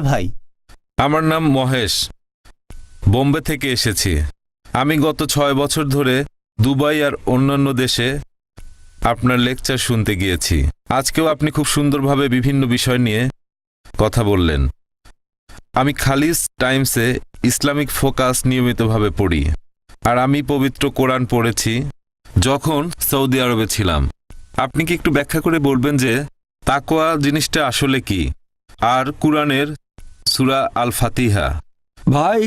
হ্যাঁ ভাই। আমার নাম মহেশ। বোম্বে থেকে এসেছি। আমি গত ছয় বছর ধরে দুবাই আর অন্যান্য দেশে আপনার লেকচার শুনতে গিয়েছি। আজকেও আপনি খুব সুন্দরভাবে বিভিন্ন বিষয় নিয়ে কথা বললেন। আমি খালিস টাইমসে ইসলামিক ফোকাস নিয়মিতভাবে পড়ি। আর আমি পবিত্র কোরআন পড়েছি যখন সৌদি আরবে ছিলাম। আপনি কি একটু ব্যাখ্যা করে বলবেন যে তাকোয়া জিনিসটা আসলে কি? আর কোরআনের সুরা আল ফাতিহা ভাই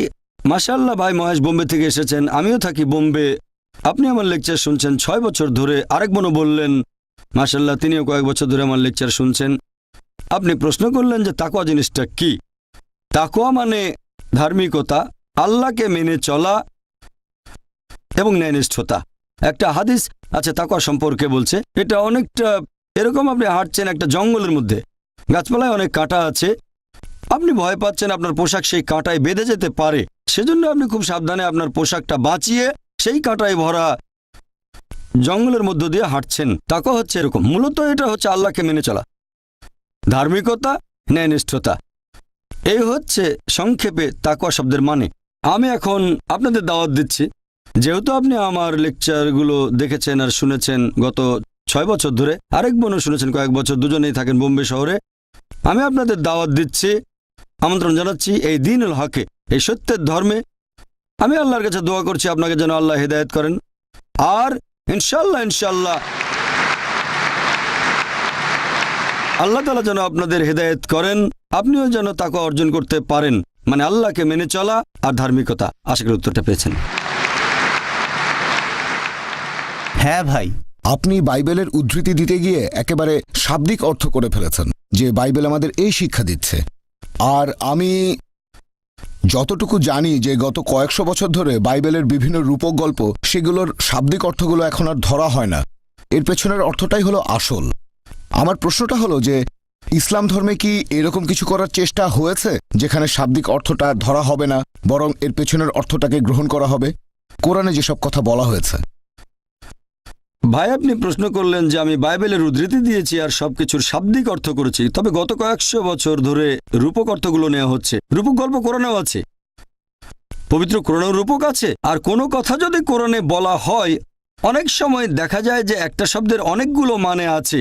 মাশাল্লাহ ভাই মহেশ বোম্বে থেকে এসেছেন, আমিও থাকি বোম্বে। আপনি আমার লেকচার শুনছেন ছয় বছর ধরে, আরেক বোনও বললেন মাশাল্লাহ তিনিও কয়েক বছর ধরে আমার লেকচার শুনছেন। আপনি প্রশ্ন করলেন যে তাকোয়া জিনিসটা কি? তাকোয়া মানে ধার্মিকতা, আল্লাহকে মেনে চলা এবং ন্যায়নিষ্ঠতা। একটা হাদিস আছে তাকোয়া সম্পর্কে বলছে, এটা অনেকটা, এরকম আপনি হাঁটছেন একটা জঙ্গলের মধ্যে, গাছপালায় অনেক কাঁটা আছে আপনি ভয় পাচ্ছেন আপনার পোশাক সেই কাঁটায় বেঁধে যেতে পারে। সেজন্য আপনি খুব সাবধানে আপনার পোশাকটা বাঁচিয়ে সেই কাঁটায় ভরা জঙ্গলের মধ্য দিয়ে হাঁটছেন। তাকে হচ্ছে এরকম। মূলত এটা হচ্ছে আল্লাহকে মেনে চলা। ধার্মিকতা, ন্যায়নিষ্ঠতা। এই হচ্ছে সংক্ষেপে তাকওয়া শব্দের মানে। আমি এখন আপনাদের দাওয়াত দিচ্ছি। যেহেতু আপনি আমার লেকচারগুলো দেখেছেন আর শুনেছেন গত ছয় বছর ধরে, আরেক বোনও শুনেছেন, কয়েক বছর দুজনেই থাকেন বোম্বে শহরে, আমি আপনাদের দাওয়াত দিচ্ছি আমন্ত্রণ জানাচ্ছি এই দিনুল হকে, এই সত্যের ধর্মে। আমি আল্লাহর কাছে দোয়া করছি, আপনাকে যেন আল্লাহ হেদায়েত করেন। আর ইনশাল্লাহ ইনশাল্লাহ আল্লাহ তালা যেন আপনাদের হেদায়েত করেন, আপনিও যেন তাকে অর্জন করতে পারেন। মানে আল্লাহকে মেনে চলা আর ধার্মিকতা। আশা করি উত্তরটা পেয়েছেন। হ্যাঁ ভাই, আপনি বাইবেলের উদ্ধৃতি দিতে গিয়ে একেবারে শাব্দিক অর্থ করে ফেলেছেন, যে বাইবেল আমাদের এই শিক্ষা দিচ্ছে। আর আমি যতটুকু জানি যে গত কয়েকশো বছর ধরে বাইবেলের বিভিন্ন রূপক গল্প, সেগুলোর শাব্দিক অর্থগুলো এখন আর ধরা হয় না। এর পেছনের অর্থটাই হলো আসল। আমার প্রশ্নটা হলো যে, ইসলাম ধর্মে কি এরকম কিছু করার চেষ্টা হয়েছে, যেখানে শাব্দিক অর্থটা ধরা হবে না, বরং এর পেছনের অর্থটাকে গ্রহণ করা হবে? কোরআনে যেসব কথা বলা হয়েছে। ভাই, আপনি প্রশ্ন করলেন যে আমি বাইবেলের উদ্ধৃতি দিয়েছি আর সবকিছুর শাব্দিক অর্থ করেছি। তবে গত কয়েকশো বছর ধরে রূপক অর্থগুলো নেওয়া হচ্ছে। রূপক গল্প কোরআনেও আছে। পবিত্র কোরআনেও রূপক আছে। আর কোনো কথা যদি কোরআনে বলা হয়, অনেক সময় দেখা যায় যে একটা শব্দের অনেকগুলো মানে আছে।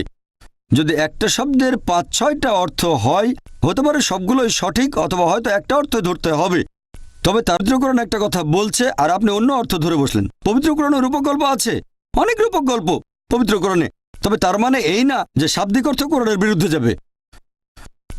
যদি একটা শব্দের পাঁচ, ছয়টা অর্থ হয়, হতে পারে সবগুলোই সঠিক অথবা হয়তো একটা অর্থ ধরতে হবে। তবে তারিদ্রকরণ একটা কথা বলছে আর আপনি অন্য অর্থ ধরে বসলেন। পবিত্রকরণে রূপক গল্প আছে। অনেক রূপক গল্প, পবিত্র পবিত্রকরণে তবে তার মানে এই না যে শাব্দিক অর্থ কোরআনের বিরুদ্ধে যাবে।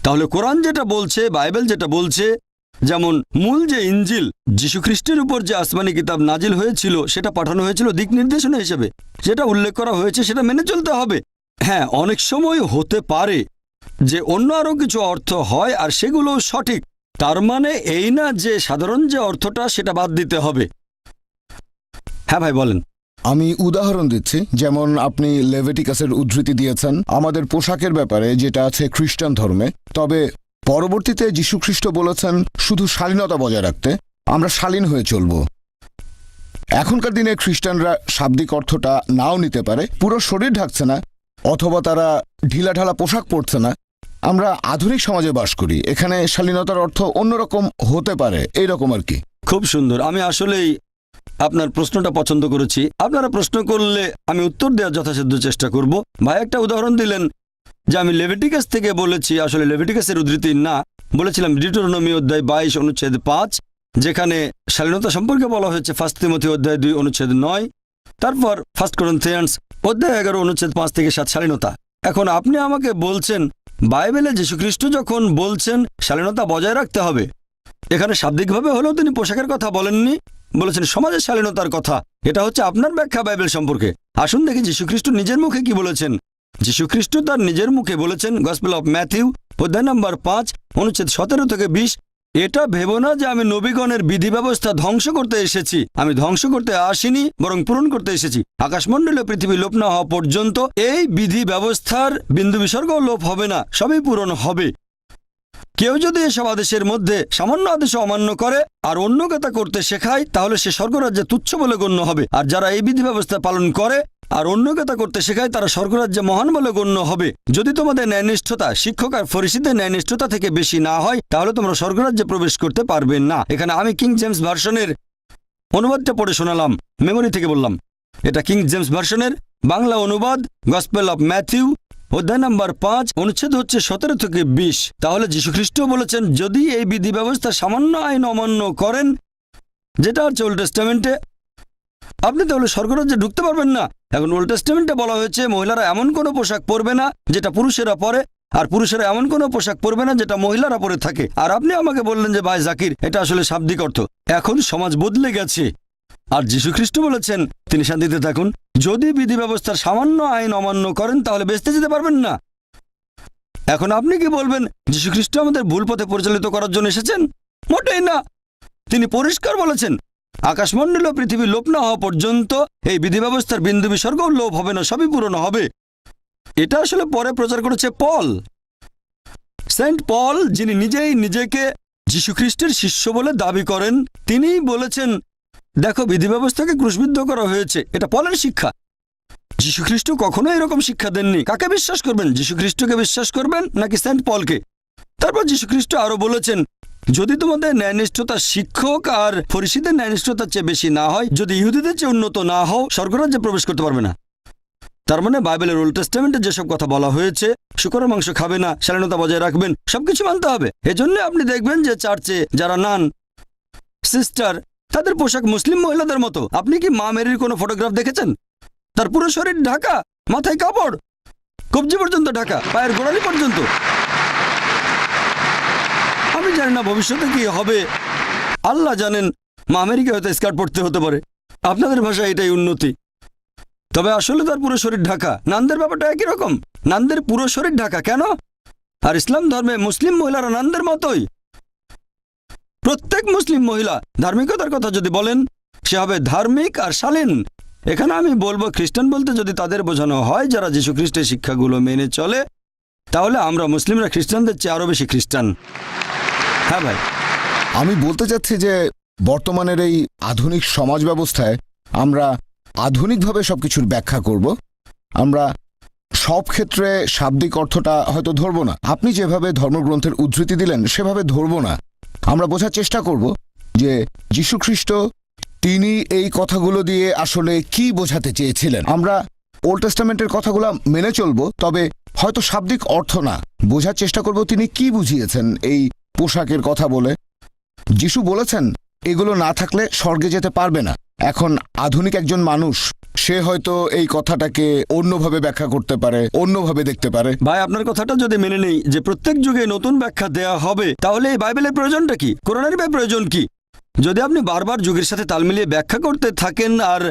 তাহলে কোরআন যেটা বলছে, বাইবেল যেটা বলছে, যেমন মূল যে ইঞ্জিল যীশুখ্রিস্টের উপর যে আসমানি কিতাব নাজিল হয়েছিল, সেটা পাঠানো হয়েছিল দিক নির্দেশনা হিসেবে। যেটা উল্লেখ করা হয়েছে, সেটা মেনে চলতে হবে। হ্যাঁ অনেক সময় হতে পারে যে অন্য আরও কিছু অর্থ হয় আর সেগুলো সঠিক। তার মানে এই না যে সাধারণ যে অর্থটা, সেটা বাদ দিতে হবে। হ্যাঁ ভাই, বলেন। আমি উদাহরণ দিচ্ছি। যেমন আপনি লেভেটিকাসের উদ্ধৃতি দিয়েছেন। আমাদের পোশাকের ব্যাপারে যেটা আছে খ্রিস্টান ধর্মে। তবে পরবর্তীতে যীশুখ্রিস্ট বলেছেন, শুধু শালীনতা বজায় রাখতে আমরা শালীন হয়ে চলব। এখনকার দিনে খ্রিস্টানরা শাব্দিক অর্থটা নাও নিতে পারে। পুরো শরীর ঢাকছে না, অথবা তারা ঢিলাঢালা পোশাক পরছে না। আমরা আধুনিক সমাজে বাস করি। এখানে শালীনতার অর্থ অন্যরকম হতে পারে। এইরকম আর কি। খুব সুন্দর। আমি আসলেই আপনার প্রশ্নটা পছন্দ করেছি। আপনারা প্রশ্ন করলে আমি উত্তর দেওয়ার যথাসাধ্য চেষ্টা করব। ভাই, একটা উদাহরণ দিলেন যে আমি লেভিটিকাস থেকে বলেছি, আসলে লেভিটিকাসের উদ্ধৃতি না, বলেছিলাম ডিটোরনমি অধ্যায় বাইশ, অনুচ্ছেদ পাঁচ, যেখানে শালীনতা সম্পর্কে বলা হয়েছে ফার্স্ট তিমথি অধ্যায় দুই, অনুচ্ছেদ নয়, তারপর ফার্স্ট করন্থিয়ান্স অধ্যায় এগারো, অনুচ্ছেদ পাঁচ থেকে সাত, শালীনতা। এখন আপনি আমাকে বলছেন, বাইবেলে যীশুখ্রিস্ট যখন বলছেন, শালীনতা বজায় রাখতে হবে, এখানে শাব্দিকভাবে হলেও তিনি পোশাকের কথা বলেননি বলেছেন, সমাজের শালীনতার কথা। এটা হচ্ছে আপনার ব্যাখ্যা বাইবেল সম্পর্কে। আসুন দেখি যীশুখ্রিস্ট নিজের মুখে কি বলেছেন। যীশুখ্রিস্ট তার নিজের মুখে বলেছেন গসপেল অফ ম্যাথিউ অধ্যায় নম্বর পাঁচ, অনুচ্ছেদ সতেরো থেকে বিশ, এটা ভেবো না যে আমি নবীগণের বিধি ব্যবস্থা ধ্বংস করতে এসেছি। আমি ধ্বংস করতে আসিনি, বরং পূরণ করতে এসেছি। আকাশমণ্ডলে পৃথিবী লোপ না হওয়া পর্যন্ত এই বিধি ব্যবস্থার বিন্দু বিসর্গও লোপ হবে না, সবই পূরণ হবে। কেউ যদি এসব আদেশের মধ্যে সামান্য আদেশ অমান্য করে আর অন্যকে তা করতে শেখায়, তাহলে সে স্বর্গরাজ্যে তুচ্ছ বলে গণ্য হবে। আর যারা এই বিধি ব্যবস্থা পালন করে আর অন্যকে তা করতে শেখায়, তারা স্বর্গরাজ্যে মহান বলে গণ্য হবে। যদি তোমাদের ন্যায়নিষ্ঠতা, শিক্ষক আর ফরিসিদের ন্যায়নিষ্ঠতা থেকে বেশি না হয়, তাহলে তোমরা স্বর্গরাজ্যে প্রবেশ করতে পারবে না। এখানে আমি কিং জেমস ভার্সনের অনুবাদটা পড়ে শোনালাম মেমোরি থেকে বললাম। এটা কিং জেমস ভার্সনের বাংলা অনুবাদ গসপেল অফ ম্যাথিউ অধ্যায় নাম্বার পাঁচ, অনুচ্ছেদ হচ্ছে সতেরো থেকে বিশ। তাহলে যীশুখ্রিস্ট বলেছেন, যদি এই বিধি ব্যবস্থা সামান্য আইন অমান্য করেন, যেটা হচ্ছে ওল্ড টেস্টামেন্টে আপনি তাহলে স্বর্গরাজ্যে ঢুকতে পারবেন না। এখন ওল্ড টেস্টামেন্টে বলা হয়েছে, মহিলারা এমন কোনো পোশাক পরবে না, যেটা পুরুষেরা পরে, আর পুরুষেরা এমন কোনো পোশাক পরবে না, যেটা মহিলারা পরে থাকে। আর আপনি আমাকে বললেন যে, ভাই জাকির, এটা আসলে শাব্দিক অর্থ। এখন সমাজ বদলে গেছে। আর যীশুখ্রিস্ট বলেছেন, তিনি শান্তিতে থাকুন। যদি বিধি ব্যবস্থার সামান্য আইন অমান্য করেন, তাহলে বেঁচতে যেতে পারবেন না। এখন আপনি কি বলবেন, যীশুখ্রিস্ট আমাদের ভুল পথে পরিচালিত করার জন্য এসেছেন? মোটেই না। তিনি পরিষ্কার বলেছেন আকাশমণ্ডল পৃথিবী লোপ না হওয়া পর্যন্ত এই বিধি ব্যবস্থার বিন্দু বিসর্গও লোপ হবে না, সবই পূরণ হবে। এটা আসলে পরে প্রচার করেছে পল। সেন্ট পল, যিনি নিজেই নিজেকে যীশুখ্রিস্টের শিষ্য বলে দাবি করেন, তিনিই বলেছেন দেখো বিধি ব্যবস্থাকে ক্রুশবিদ্ধ করা হয়েছে। এটা পলের শিক্ষা। যীশুখ্রিস্ট কখনো এরকম শিক্ষা দেননি। কাকে বিশ্বাস করবেন? যীশুখ্রিস্টকে বিশ্বাস করবেন নাকি সেন্ট পলকে? তারপর যীশুখ্রিস্ট আরও বলেছেন, যদি তোমাদের ন্যায়নিষ্ঠতা শিক্ষক আর ফরিসিদের ন্যায়নিষ্ঠতার চেয়ে বেশি না হয়, যদি ইহুদিদের চেয়ে উন্নত না হও, স্বর্গরাজ্যে প্রবেশ করতে পারবে না। তার মানে বাইবেলের ওল্ড টেস্টামেন্টে যেসব কথা বলা হয়েছে, শুকরের মাংস খাবে না শালীনতা বজায় রাখবেন, সবকিছু মানতে হবে। এজন্য আপনি দেখবেন যে চার্চে যারা নান, সিস্টার তাদের পোশাক মুসলিম মহিলাদের মতো। আপনি কি মা মেরির কোনো ফটোগ্রাফ দেখেছেন? তার পুরো শরীর ঢাকা, মাথায় কাপড়। কবজি পর্যন্ত ঢাকা, পায়ের গোড়ালি পর্যন্ত। আমি জানি না ভবিষ্যতে কি হবে। আল্লাহ জানেন, মা আমেরিকা হয়তো স্কার্ট পড়তে হতে পারে। আপনাদের ভাষায় এটাই উন্নতি। তবে আসলে তার পুরো শরীর ঢাকা। নান্দের ব্যাপারটা একই রকম। নান্দের পুরো শরীর ঢাকা, কেন? আর ইসলাম ধর্মে মুসলিম মহিলারা নান্দের মতোই। প্রত্যেক মুসলিম মহিলা ধার্মিকতার কথা যদি বলেন, সে হবে ধার্মিক আর শালীন। এখানে আমি বলব খ্রিস্টান বলতে যদি তাদের বোঝানো হয় যারা যীশু খ্রিস্টের শিক্ষাগুলো মেনে চলে, তাহলে আমরা মুসলিমরা খ্রিস্টানদের চেয়ে আরও বেশি খ্রিস্টান। হ্যাঁ ভাই। আমি বলতে চাচ্ছি যে বর্তমানের এই আধুনিক সমাজ ব্যবস্থায় আমরা আধুনিকভাবে সব কিছুর ব্যাখ্যা করব। আমরা সব ক্ষেত্রে শাব্দিক অর্থটা হয়তো ধরব না। আপনি যেভাবে ধর্মগ্রন্থের উদ্ধৃতি দিলেন, সেভাবে ধরব না। আমরা বোঝার চেষ্টা করব যে যীশুখ্রিস্ট তিনি এই কথাগুলো দিয়ে আসলে কি বোঝাতে চেয়েছিলেন। আমরা ওল্ড টেস্টামেন্টের কথাগুলো মেনে চলব, তবে হয়তো শাব্দিক অর্থ না। বোঝার চেষ্টা করব তিনি কি বুঝিয়েছেন এই পোশাকের কথা বলে। যিশু বলেছেন, এগুলো না থাকলে স্বর্গে যেতে পারবে না। এখন আধুনিক একজন মানুষ সে হয়তো এই কথাটাকে অন্যভাবে ব্যাখ্যা করতে পারে, অন্যভাবে দেখতে পারে। ভাই, আপনার কথাটা যদি মেনে নেই যে প্রত্যেক যুগে নতুন ব্যাখ্যা দেয়া হবে, তাহলে এই বাইবেলের প্রয়োজনটা কি? কোরআনের প্রয়োজন কি? যদি আপনি বারবার যুগের সাথে তাল মিলিয়ে ব্যাখ্যা করতে থাকেন আর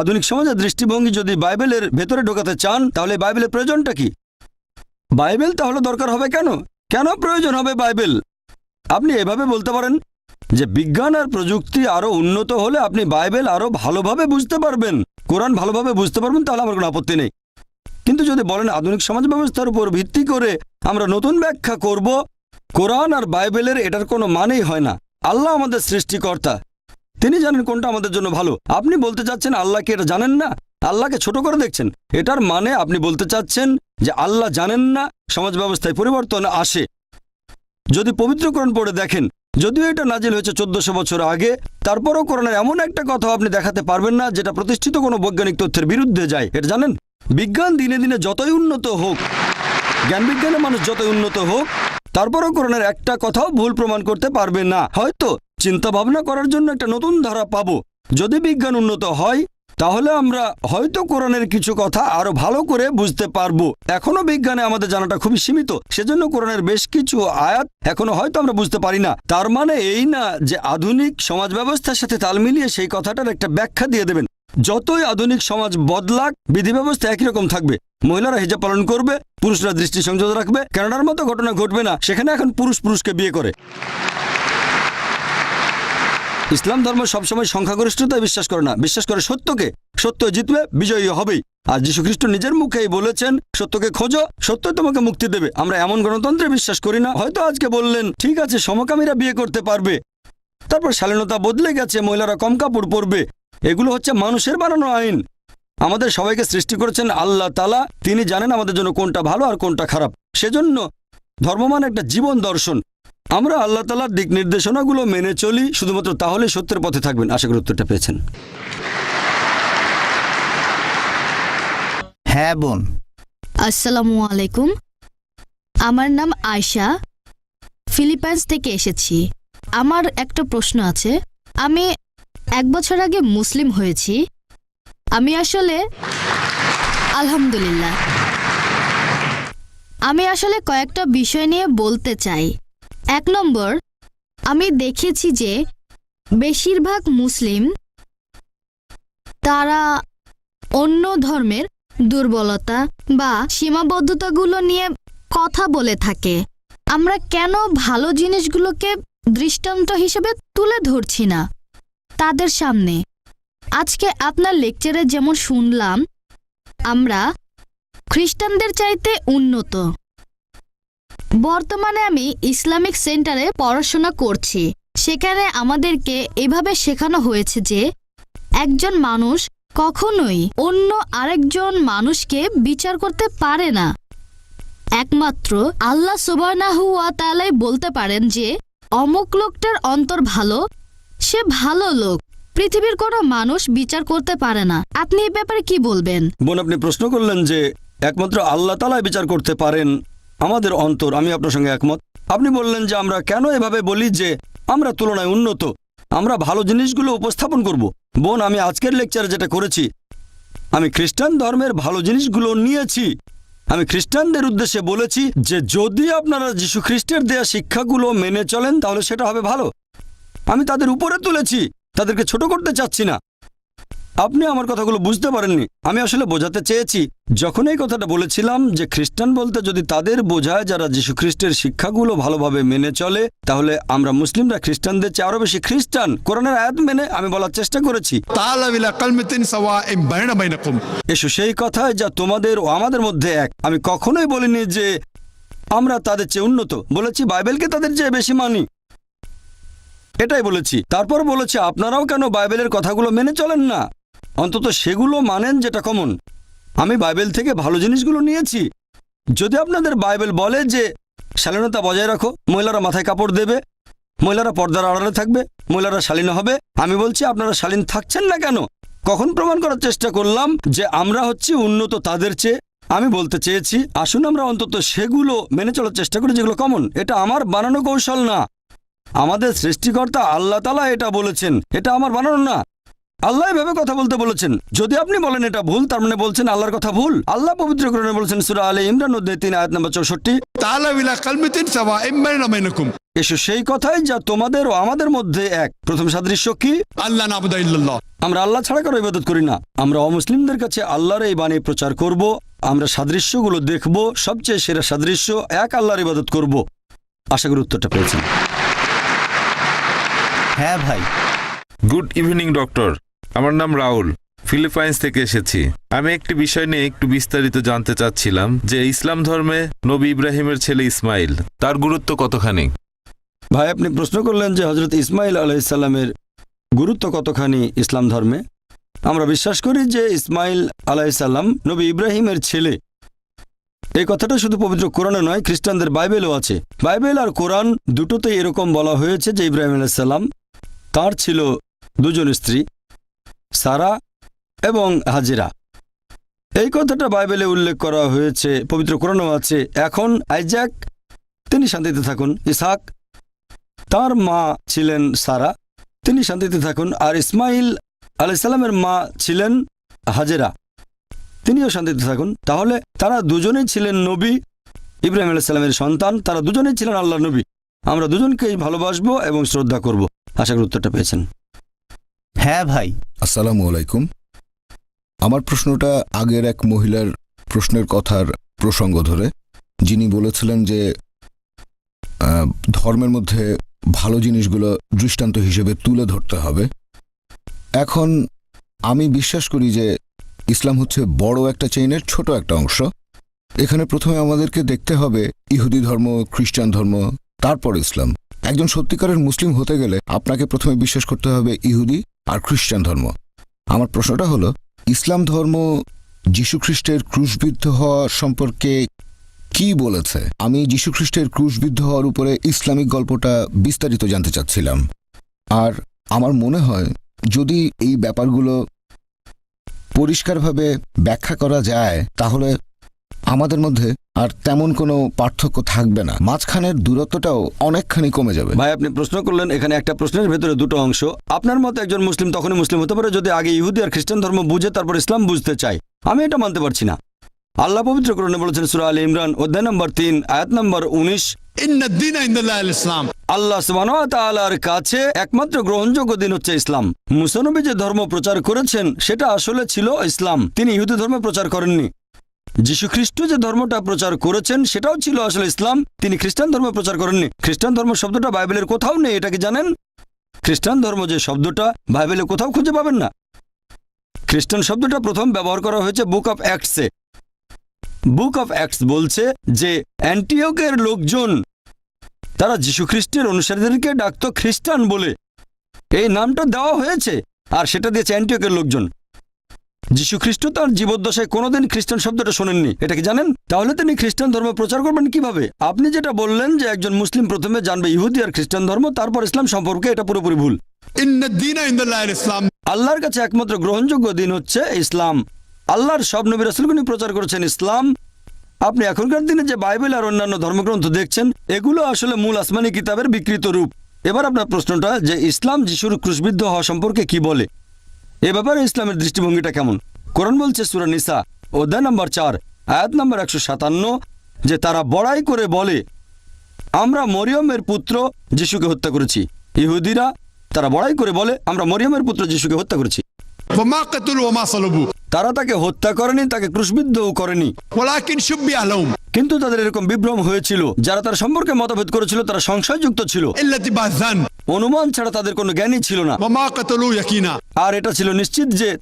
আধুনিক সমাজের দৃষ্টিভঙ্গি যদি বাইবেলের ভেতরে ঢোকাতে চান, তাহলে বাইবেলের প্রয়োজনটা কি? বাইবেল তাহলে দরকার হবে কেন? কেন প্রয়োজন হবে বাইবেল? আপনি এভাবে বলতে পারেন যে বিজ্ঞান আর প্রযুক্তি আরও উন্নত হলে আপনি বাইবেল আরও ভালোভাবে বুঝতে পারবেন। কোরআন ভালোভাবে বুঝতে পারবেন, তাহলে আমার কোনো আপত্তি নেই। কিন্তু যদি বলেন আধুনিক সমাজ ব্যবস্থার উপর ভিত্তি করে আমরা নতুন ব্যাখ্যা করব, কোরআন আর বাইবেলের এটার কোনো মানেই হয় না। আল্লাহ আমাদের সৃষ্টিকর্তা। তিনি জানেন কোনটা আমাদের জন্য ভালো। আপনি বলতে চাচ্ছেন আল্লাহকে এটা জানেন না? আল্লাহকে ছোট করে দেখছেন। এটার মানে আপনি বলতে চাচ্ছেন যে আল্লাহ জানেন না, সমাজ ব্যবস্থায় পরিবর্তন আসে। যদি পবিত্র কোরআন পড়ে দেখেন যদিও এটা নাজিল হয়েছে চোদ্দশো বছর আগে, তারপরও কোরআনের এমন একটা কথা আপনি দেখাতে পারবেন না, যেটা প্রতিষ্ঠিত কোনো বৈজ্ঞানিক তথ্যের বিরুদ্ধে যায়। এটা জানেন? বিজ্ঞান দিনে দিনে যতই উন্নত হোক, জ্ঞান বিজ্ঞানের মানুষ যতই উন্নত হোক, তারপরও কোরআনের একটা কথাও ভুল প্রমাণ করতে পারবে না। হয়তো চিন্তা ভাবনা করার জন্য একটা নতুন ধারা পাবো। যদি বিজ্ঞান উন্নত হয় তাহলে আমরা হয়তো কোরআনের কিছু কথা আরও ভালো করে বুঝতে পারব। এখনও বিজ্ঞানে আমাদের জানাটা খুবই সীমিত, সেজন্য কোরআনের বেশ কিছু আয়াত এখনও হয়তো আমরা বুঝতে পারি না। তার মানে এই না যে আধুনিক সমাজ ব্যবস্থার সাথে তাল মিলিয়ে সেই কথাটার একটা ব্যাখ্যা দিয়ে দেবেন। যতই আধুনিক সমাজ বদলাক বিধি ব্যবস্থা একই রকম থাকবে। মহিলারা হিজাব পালন করবে, পুরুষরা দৃষ্টি সংযত রাখবে কানাডার মতো ঘটনা ঘটবে না, সেখানে এখন পুরুষ পুরুষকে বিয়ে করে। ইসলাম ধর্ম সবসময় সংখ্যাগরিষ্ঠতায় বিশ্বাস করে না। বিশ্বাস করে সত্যকে। সত্য জিতবে, বিজয়ী হবেই। আর যীশু খ্রিস্ট নিজের মুখেই বলেছেন, সত্যকে খোঁজো, সত্য তোমাকে মুক্তি দেবে। আমরা এমন গণতন্ত্রে বিশ্বাস করি না। হয়তো আজকে বললেন, ঠিক আছে, সমকামীরা বিয়ে করতে পারবে। তারপর শালীনতা বদলে গেছে, মহিলারা কম কাপড় পরবে। এগুলো হচ্ছে মানুষের বানানো আইন। আমাদের সবাইকে সৃষ্টি করেছেন আল্লাহ তালা তিনি জানেন আমাদের জন্য কোনটা ভালো আর কোনটা খারাপ। সেজন্য ধর্ম মানে একটা জীবন দর্শন। আমরা আল্লাহ তালার দিক নির্দেশনাগুলো মেনে চলি শুধুমাত্র তাহলে সত্যের পথে থাকবেন আশা করি উত্তরটা পেয়েছেন। হ্যাঁ বোন। আসসালামু আলাইকুম। আমার নাম আয়শা। ফিলিপাইন্স থেকে এসেছি। আমার একটা প্রশ্ন আছে। আমি এক বছর আগে মুসলিম হয়েছি। আমি আসলে আলহামদুলিল্লাহ। আমি আসলে কয়েকটা বিষয় নিয়ে বলতে চাই। এক নম্বর, আমি দেখেছি যে বেশিরভাগ মুসলিম তারা অন্য ধর্মের দুর্বলতা বা সীমাবদ্ধতাগুলো নিয়ে কথা বলে থাকে। আমরা কেন ভালো জিনিসগুলোকে দৃষ্টান্ত হিসেবে তুলে ধরছি না? তাদের সামনে। আজকে আপনার লেকচারে যেমন শুনলাম, আমরা খ্রিস্টানদের চাইতে উন্নত। বর্তমানে আমি ইসলামিক সেন্টারে পড়াশোনা করছি। সেখানে আমাদেরকে এভাবে শেখানো হয়েছে যে, একজন মানুষ কখনোই অন্য আরেকজন মানুষকে বিচার করতে পারে না। একমাত্র আল্লাহ সুবানাহু তালাই বলতে পারেন যে, অমুক লোকটার অন্তর ভালো, সে ভালো লোক। পৃথিবীর কোনো মানুষ বিচার করতে পারে না। আপনি এ ব্যাপারে কি বলবেন? বোন, আপনি প্রশ্ন করলেন যে, একমাত্র আল্লাহ তালাই বিচার করতে পারেন আমাদের অন্তর, আমি আপনার সঙ্গে একমত। আপনি বললেন যে আমরা কেন এভাবে বলি যে আমরা তুলনায় উন্নত। আমরা ভালো জিনিসগুলো উপস্থাপন করব। বোন, আমি আজকের লেকচারে যেটা করেছি, আমি খ্রিস্টান ধর্মের ভালো জিনিসগুলো নিয়েছি। আমি খ্রিস্টানদের উদ্দেশ্যে বলেছি যে যদি আপনারা যীশু খ্রিস্টের দেয়া শিক্ষাগুলো মেনে চলেন, তাহলে সেটা হবে ভালো। আমি তাদের উপরে তুলেছি, তাদেরকে ছোট করতে চাচ্ছি না। আপনি আমার কথাগুলো বুঝতে পারেননি। আমি আসলে বোঝাতে চেয়েছি। যখন এই কথাটা বলেছিলাম যে খ্রিস্টান বলতে যদি তাদের বোঝায় যারা খ্রিস্টের শিক্ষাগুলো ভালোভাবে মেনে চলে তাহলে আমরা মুসলিমরা খ্রিস্টানদের চেয়ে আরও বেশি খ্রিস্টান। কোরআনের আয়াত মেনে আমি বলার চেষ্টা করেছি। এসো সেই কথায় যা তোমাদের ও আমাদের মধ্যে এক। আমি কখনোই বলিনি যে আমরা তাদের চেয়ে উন্নত। বলেছি বাইবেলকে তাদের চেয়ে বেশি মানি। এটাই বলেছি। তারপর বলেছে আপনারাও কেন বাইবেলের কথাগুলো মেনে চলেন না? অন্তত সেগুলো মানেন যেটা কমন আমি বাইবেল থেকে ভালো জিনিসগুলো নিয়েছি। যদি আপনাদের বাইবেল বলে যে, শালীনতা বজায় রাখো, মহিলারা মাথায় কাপড় দেবে, মহিলারা পর্দার আড়ালে থাকবে, মহিলারা শালীন হবে, আমি বলছি আপনারা শালীন থাকছেন না কেন? কখন প্রমাণ করার চেষ্টা করলাম যে আমরা হচ্ছি উন্নত তাদের চেয়ে। আমি বলতে চেয়েছি, আসুন আমরা অন্তত সেগুলো মেনে চলার চেষ্টা করি যেগুলো কমন এটা আমার বানানো কৌশল না। আমাদের সৃষ্টিকর্তা আল্লাহ তালা এটা বলেছেন। এটা আমার বানানো না। আল্লাহ এভাবে কথা বলতে বলেছেন। যদি আপনি বলেন এটা ভুল তার মানে বলছেন আল্লাহর কথা ভুল। আল্লাহ পবিত্র করণে বলেছেন সুরা আলী ইমরান উদ্দিন আয়াত নম্বর চৌষট্টি এসো সেই কথাই যা তোমাদের ও আমাদের মধ্যে এক। প্রথম সাদৃশ্য কি? আল্লাহ নাবুদা আমরা আল্লাহ ছাড়া কারও ইবাদত করি না। আমরা অমুসলিমদের কাছে আল্লাহর এই বাণী প্রচার করব। আমরা সাদৃশ্যগুলো দেখব। সবচেয়ে সেরা সাদৃশ্য এক আল্লাহর ইবাদত করব। আশা করি উত্তরটা পেয়েছেন। হ্যাঁ ভাই। Good evening doctor. আমার নাম রাহুল, ফিলিপাইন্স থেকে এসেছি। আমি একটি বিষয় নিয়ে একটু বিস্তারিত জানতে চাচ্ছিলাম যে ইসলাম ধর্মে নবী ইব্রাহিমের ছেলে ইসমাইল, তার গুরুত্ব কতখানি? ভাই, আপনি প্রশ্ন করলেন যে হজরত ইসমাইল আলাইসাল্লামের গুরুত্ব কতখানি ইসলাম ধর্মে? আমরা বিশ্বাস করি যে ইসমাইল আলাইসাল্লাম নবী ইব্রাহিমের ছেলে। এই কথাটা শুধু পবিত্র কোরআনে নয়, খ্রিস্টানদের বাইবেলও আছে। বাইবেল আর কোরআন দুটোতেই এরকম বলা হয়েছে যে ইব্রাহিম আলাইসাল্লাম তার ছিল দুজন স্ত্রী। সারা এবং হাজিরা। এই কথাটা বাইবেলে উল্লেখ করা হয়েছে, পবিত্র কোরআনও আছে, এখন আইজাক, তিনি শান্তিতে থাকুন। ইসাক তার মা ছিলেন সারা, তিনি শান্তিতে থাকুন। আর ইসমাইল আলাইসাল্লামের মা ছিলেন হাজেরা, তিনিও শান্তিতে থাকুন। তাহলে তারা দুজনেই ছিলেন নবী, ইব্রাহিম আলাইসাল্লামের সন্তান, তারা দুজনেই ছিলেন আল্লাহ নবী। আমরা দুজনকেই ভালোবাসবো এবং শ্রদ্ধা করব। আশা করি উত্তরটা পেয়েছেন। হ্যাঁ ভাই। আসসালামু আলাইকুম। আমার প্রশ্নটা আগের এক মহিলার প্রশ্নের কথার প্রসঙ্গ ধরে। যিনি বলেছিলেন যে ধর্মের মধ্যে ভালো জিনিসগুলো দৃষ্টান্ত হিসেবে তুলে ধরতে হবে। এখন আমি বিশ্বাস করি যে, ইসলাম হচ্ছে বড় একটা চেইনের ছোট একটা অংশ। এখানে প্রথমে আমাদেরকে দেখতে হবে ইহুদি ধর্ম, খ্রিস্টান ধর্ম, তারপর ইসলাম। একজন সত্যিকারের মুসলিম হতে গেলে আপনাকে প্রথমে বিশ্বাস করতে হবে ইহুদি আর খ্রিস্টান ধর্ম। আমার প্রশ্নটা হলো, ইসলাম ধর্ম যীশুখ্রিস্টের ক্রুশবিদ্ধ হওয়া সম্পর্কে কি বলেছে? আমি যীশুখ্রিস্টের ক্রুশবিদ্ধ হওয়ার উপরে ইসলামিক গল্পটা বিস্তারিত জানতে চাচ্ছিলাম। আর আমার মনে হয়, যদি এই ব্যাপারগুলো পরিষ্কারভাবে ব্যাখ্যা করা যায়, তাহলে আমাদের মধ্যে আর তেমন কোনো পার্থক্য থাকবে না। মাঝখানের দূরত্বটাও অনেকখানি কমে যাবে। ভাই আপনি প্রশ্ন করলেন এখানে একটা প্রশ্নের ভেতরে দুটো অংশ। আপনার মতো একজন মুসলিম তখনই মুসলিম হতে পারে যদি আগে ইহুদি আর খ্রিস্টান ধর্ম বুঝে তারপর ইসলাম বুঝতে চায়। আমি এটা মানতে পারছি না। আল্লাহ পবিত্র করণে বলেছেন সুরা আলী ইমরান অধ্যায় নম্বর তিন আয়াত নম্বর উনিশ। ইসলাম। আল্লাহ কাছে একমাত্র গ্রহণযোগ্য দিন হচ্ছে ইসলাম। মুসানবী যে ধর্ম প্রচার করেছেন সেটা আসলে ছিল ইসলাম। তিনি ইহুদি ধর্ম প্রচার করেননি। যীশু খ্রিস্ট যে ধর্মটা প্রচার করেছেন, সেটাও ছিল আসলে ইসলাম। তিনি খ্রিস্টান ধর্ম প্রচার করেননি। খ্রিস্টান ধর্ম শব্দটা বাইবেলের কোথাও নেই, এটা কি জানেন? খ্রিস্টান ধর্ম যে শব্দটা, বাইবেলে কোথাও খুঁজে পাবেন না। খ্রিস্টান শব্দটা প্রথম ব্যবহার করা হয়েছে বুক অফ অ্যাক্টসে। বুক অফ অ্যাক্টস বলছে যে, অ্যান্টিওকের লোকজন, তারা যীশুখ্রিস্টের অনুসারীদেরকে ডাকত খ্রিস্টান বলে। এই নামটা দেওয়া হয়েছে, আর সেটা দিয়েছে অ্যান্টিওকের লোকজন। খ্রিস্ট তার জীবদ্দশায় কোনোদিন খ্রিস্টান শব্দটা শোনেননি। এটা কি জানেন? তাহলে তিনি খ্রিস্টান ধর্ম প্রচার করবেন কীভাবে? আপনি যেটা বললেন যে একজন মুসলিম প্রথমে জানবে ইহুদি আর খ্রিস্টান ধর্ম তারপর ইসলাম সম্পর্কে এটা পুরোপুরি ভুল। ইসলাম আল্লাহর কাছে একমাত্র গ্রহণযোগ্য দিন হচ্ছে ইসলাম। আল্লাহর সব নবী রাসুলগুনি প্রচার করেছেন ইসলাম। আপনি এখনকার দিনে যে বাইবেল আর অন্যান্য ধর্মগ্রন্থ দেখছেন এগুলো আসলে মূল আসমানি কিতাবের বিকৃত রূপ। এবার আপনার প্রশ্নটা যে ইসলাম যিশুর ক্রুশবিদ্ধ হওয়া সম্পর্কে কি বলে? এ ব্যাপারে ইসলামের দৃষ্টিভঙ্গিটা কেমন? কোরআন বলছে সুরা নিসা, অধ্যায় নম্বর চার, আয়াত নম্বর একশো সাতান্ন, যে তারা বড়াই করে বলে, আমরা মরিয়মের পুত্র যিশুকে হত্যা করেছি। ইহুদিরা তারা বড়াই করে বলে, আমরা মরিয়মের পুত্র যিশুকে হত্যা করেছি। তারা তাকে হত্যা করেনি তাকে ক্রুশবিদ্ধও করেনি। কিন্তু তাদের এরকম বিভ্রম হয়েছিল যারা তার সম্পর্কে মতভেদ করেছিল তারা সংশয়যুক্ত ছিল। অনুমান ছাড়া তাদের কোনো জ্ঞানই ছিল না। আর এটা ছিল নিশ্চিত যে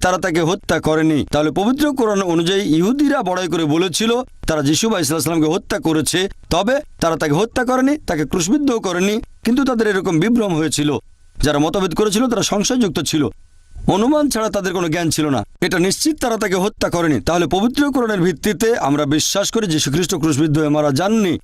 তারা তাকে হত্যা করেনি। তাহলে পবিত্র কোরআন অনুযায়ী ইহুদিরা বড়াই করে বলেছিল তারা যিশু বা ইসলামকে হত্যা করেছে তবে তারা তাকে হত্যা করেনি তাকে ক্রুশবিদ্ধও করেনি কিন্তু তাদের এরকম বিভ্রম হয়েছিল। যারা মতভেদ করেছিল তারা সংশয়যুক্ত ছিল। অনুমান ছাড়া তাদের কোনো জ্ঞান ছিল না। এটা নিশ্চিত তারা তাকে হত্যা করেনি। তাহলে পবিত্র কোরআনের ভিত্তিতে আমরা বিশ্বাস করি যীশুখ্রিস্ট ক্রুশবিদ্ধ হয়ে মারা যাননি।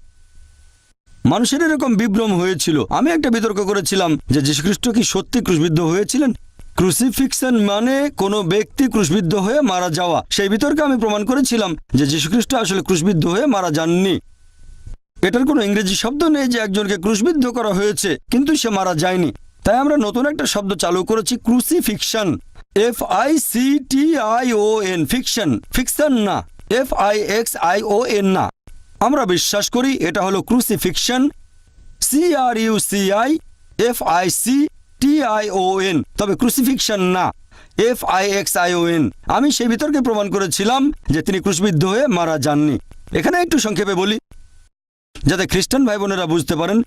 মানুষের এরকম বিভ্রম হয়েছিল। আমি একটা বিতর্ক করেছিলাম যে যীশুখ্রিস্ট কি সত্যি ক্রুশবিদ্ধ হয়েছিলেন? ক্রুসিফিক্সন মানে কোনো ব্যক্তি ক্রুশবিদ্ধ হয়ে মারা যাওয়া। সেই বিতর্কে আমি প্রমাণ করেছিলাম যে যীশুখ্রিস্ট আসলে ক্রুশবিদ্ধ হয়ে মারা যাননি। এটার কোনো ইংরেজি শব্দ নেই যে একজনকে ক্রুশবিদ্ধ করা হয়েছে, কিন্তু সে মারা যায়নি। তাই আমরা নতুন একটা শব্দ চালু করেছি crucifixion F I C T I O N fiction fiction না F I X I O N না। আমরা বিশ্বাস করি এটা হলো crucifixion C R U C I F I C T I O N তবে ক্রুসিফিকশন না F I X I O N আমি সেই বিতর্কে প্রমাণ করেছিলাম যে তিনি ক্রুশবিদ্ধ হয়ে মারা যাননি। এখানে একটু সংক্ষেপে বলি, যাতে খ্রিস্টান ভাই বোনেরা বুঝতে পারেন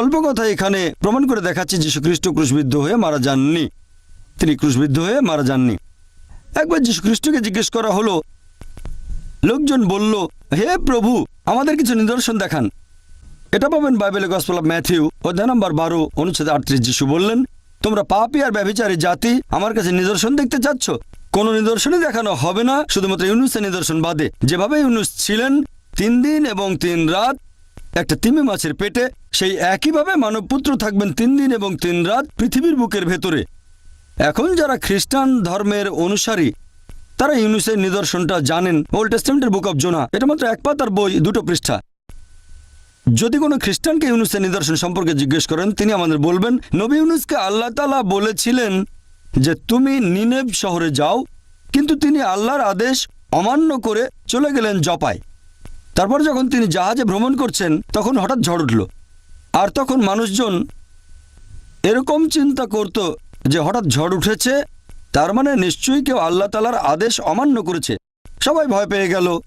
অল্প কথা এখানে প্রমাণ করে দেখাচ্ছি যীশু খ্রিস্ট ক্রুশবিদ্ধ হয়ে মারা যাননি। তিনি ক্রুশবিদ্ধ হয়ে মারা যাননি। একবার যীশু খ্রিস্টকে জিজ্ঞেস করা হলো, লোকজন বলল, হে প্রভু, আমাদের কিছু নিদর্শন দেখান। এটা পাবেন বাইবেলে গসপল অফ ম্যাথিউ অধ্যায় নম্বর বারো, অনুচ্ছেদ আটত্রিশ, যিশু বললেন, তোমরা পাপি আর ব্যভিচারী জাতি, আমার কাছে নিদর্শন দেখতে চাচ্ছ? কোনো নিদর্শনই দেখানো হবে না, শুধুমাত্র ইউনুসের নিদর্শন বাদে। যেভাবে ইউনুস ছিলেন, তিন দিন এবং তিন রাত একটা তিমি মাছের পেটে সেই একইভাবে মানবপুত্র থাকবেন তিন দিন এবং তিন রাত পৃথিবীর বুকের ভেতরে। এখন যারা খ্রিস্টান ধর্মের অনুসারী, তারা ইউনুসের নিদর্শনটা জানেন। ওল্ড টেস্টামেন্টের বুক অব জোনা, এটা মাত্র এক পাতার বই, দুটো পৃষ্ঠা। যদি কোনো খ্রিস্টানকে ইউনুসের নিদর্শন সম্পর্কে জিজ্ঞেস করেন, তিনি আমাদের বলবেন, নবী ইউনুসকে আল্লাহ তালা বলেছিলেন যে, তুমি নিনেব শহরে যাও। কিন্তু তিনি আল্লাহর আদেশ অমান্য করে চলে গেলেন জপায়। তারপর যখন তিনি জাহাজে ভ্রমণ করছেন, তখন হঠাৎ ঝড় উঠল। আর তখন মানুষজন এরকম চিন্তা করত যে হঠাৎ ঝড় উঠেছে, তার মানে নিশ্চয়ই কেউ আল্লাহ তালার আদেশ অমান্য করেছে। সবাই ভয় পেয়ে গেল।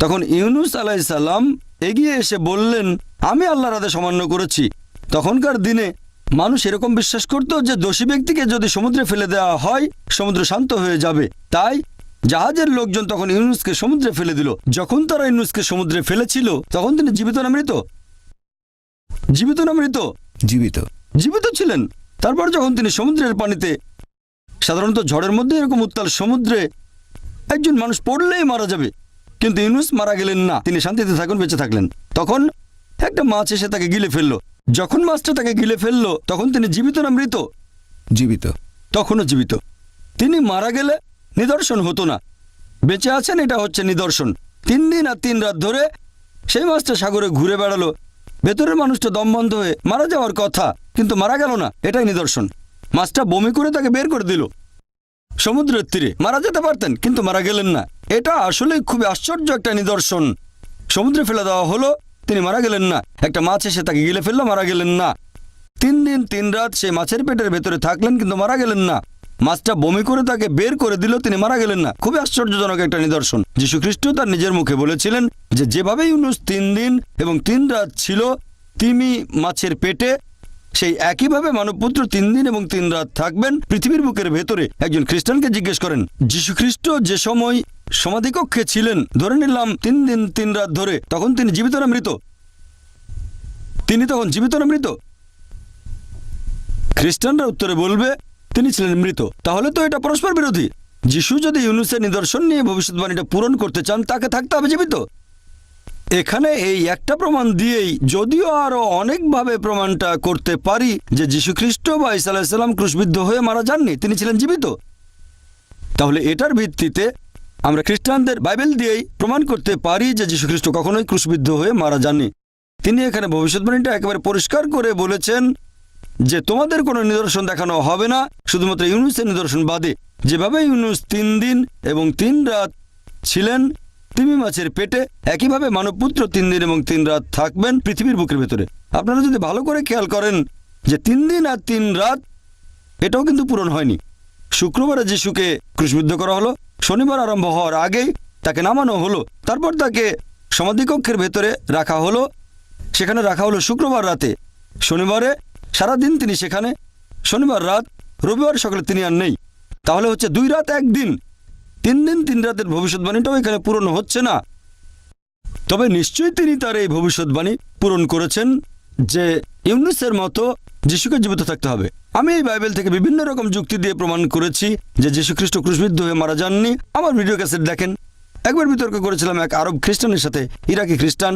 তখন ইউনুস আলাইসাল্লাম এগিয়ে এসে বললেন, আমি আল্লাহর আদেশ অমান্য করেছি। তখনকার দিনে মানুষ এরকম বিশ্বাস করত যে দোষী ব্যক্তিকে যদি সমুদ্রে ফেলে দেওয়া হয়, সমুদ্র শান্ত হয়ে যাবে। তাই জাহাজের লোকজন তখন ইউনুসকে সমুদ্রে ফেলে দিল। যখন তারা ইউনুসকে সমুদ্রে ফেলেছিল তখন তিনি জীবিত না মৃত? জীবিত না মৃত? জীবিত। জীবিত ছিলেন। তারপর যখন তিনি সমুদ্রের পানিতে সাধারণত ঝড়ের মধ্যে এরকম উত্তাল সমুদ্রে একজন মানুষ পড়লেই মারা যাবে। কিন্তু ইউনুস মারা গেলেন না তিনি শান্তিতে থাকুন বেঁচে থাকলেন। তখন একটা মাছ এসে তাকে গিলে ফেলল। যখন মাছটা তাকে গিলে ফেলল তখন তিনি জীবিত না মৃত? জীবিত। তখনও জীবিত। তিনি মারা গেলে নিদর্শন হতো না। বেঁচে আছেন এটা হচ্ছে নিদর্শন। তিন দিন আর তিন রাত ধরে সেই মাছটা সাগরে ঘুরে বেড়ালো। ভেতরের মানুষটা দম বন্ধ হয়ে মারা যাওয়ার কথা, কিন্তু মারা গেল না। এটাই নিদর্শন। মাছটা বমি করে তাকে বের করে দিল। সমুদ্রের তীরে। মারা যেতে পারতেন, কিন্তু মারা গেলেন না। এটা আসলে খুবই আশ্চর্য একটা নিদর্শন। সমুদ্রে ফেলে দেওয়া হলো, তিনি মারা গেলেন না। একটা মাছ এসে তাকে গিলে ফেলল, মারা গেলেন না। তিন দিন, তিন রাত সেই মাছের পেটের ভেতরে থাকলেন, কিন্তু মারা গেলেন না। মাছটা বমি করে তাকে বের করে দিল তিনি মারা গেলেন না। খুবই আশ্চর্যজনক একটা নিদর্শন। যীশু খ্রিস্ট তার নিজের মুখে বলেছিলেন যে যেভাবে ইউনুস তিন দিন এবং তিন রাত ছিল, তিমি মাছের পেটে, সেই একইভাবে মানবপুত্র তিন দিন এবং তিন রাত থাকবেন পৃথিবীর বুকের ভেতরে। একজন খ্রিস্টানকে জিজ্ঞেস করেন যীশু খ্রিস্ট যে সময় সমাধিকক্ষে ছিলেন, ধরে নিলাম তিন দিন, তিন রাত ধরে, তখন তিনি জীবিত না মৃত? তিনি তখন জীবিত না মৃত? খ্রিস্টানরা উত্তরে বলবে তিনি ছিলেন মৃত। তাহলে তো এটা পরস্পর বিরোধী। যিশু যদি ইউনুসের নিদর্শন নিয়ে ভবিষ্যৎবাণীটা পূরণ করতে চান, তাকে থাকতে হবে জীবিত। এখানে এই একটা প্রমাণ দিয়েই যদিও আরও অনেকভাবে প্রমাণটা করতে পারি যে যীশু খ্রিস্ট বা ইসা আলাহিসাল্লাম ক্রুশবিদ্ধ হয়ে মারা যাননি, তিনি ছিলেন জীবিত। তাহলে এটার ভিত্তিতে আমরা খ্রিস্টানদের বাইবেল দিয়েই প্রমাণ করতে পারি যে যীশু খ্রিস্ট কখনোই ক্রুশবিদ্ধ হয়ে মারা যাননি। তিনি এখানে ভবিষ্যৎবাণীটা একেবারে পরিষ্কার করে বলেছেন যে তোমাদের কোনো নিদর্শন দেখানো হবে না, শুধুমাত্র ইউনুসের নিদর্শন বাদে। যেভাবে ইউনুস তিন দিন এবং তিন রাত ছিলেন, তিমি মাছের পেটে, একইভাবে মানবপুত্র তিন দিন এবং তিন রাত থাকবেন পৃথিবীর বুকের ভেতরে। আপনারা যদি ভালো করে খেয়াল করেন যে তিন দিন আর তিন রাত, এটাও কিন্তু পূরণ হয়নি। শুক্রবারে যিশুকে ক্রুশবিদ্ধ করা হলো, শনিবার আরম্ভ হওয়ার আগেই তাকে নামানো হলো, তারপর তাকে সমাধিকক্ষের ভেতরে রাখা হলো। সেখানে রাখা হলো শুক্রবার রাতে। শনিবারে সারাদিন তিনি সেখানে। শনিবার রাত, রবিবার সকালে তিনি আর নেই। তাহলে হচ্ছে দুই রাত একদিন। তিন দিন তিন রাতের ভবিষ্যৎবাণীটাও এখানে পূরণ হচ্ছে না। তবে নিশ্চয়ই তিনি তার এই ভবিষ্যৎবাণী পূরণ করেছেন যে ইউনুসের মতো যিশুকে জীবিত থাকতে হবে। আমি এই বাইবেল থেকে বিভিন্ন রকম যুক্তি দিয়ে প্রমাণ করেছি যে যীশু খ্রিস্ট ক্রুশবিদ্ধ হয়ে মারা যাননি। আমার ভিডিও ক্যাসেট দেখেন। একবার বিতর্ক করেছিলাম এক আরব খ্রিস্টানের সাথে, ইরাকি খ্রিস্টান।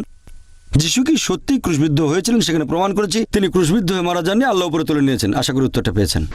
যিশু কি সত্যি ক্রুশবিদ্ধ হয়েছিলেন সেখানে প্রমাণ করেছি। তিনি ক্রুশবিদ্ধ হয়ে মারা যাননি আল্লাহ উপরে তুলে নিয়েছেন। আশা করি উত্তরটা পেয়েছেন।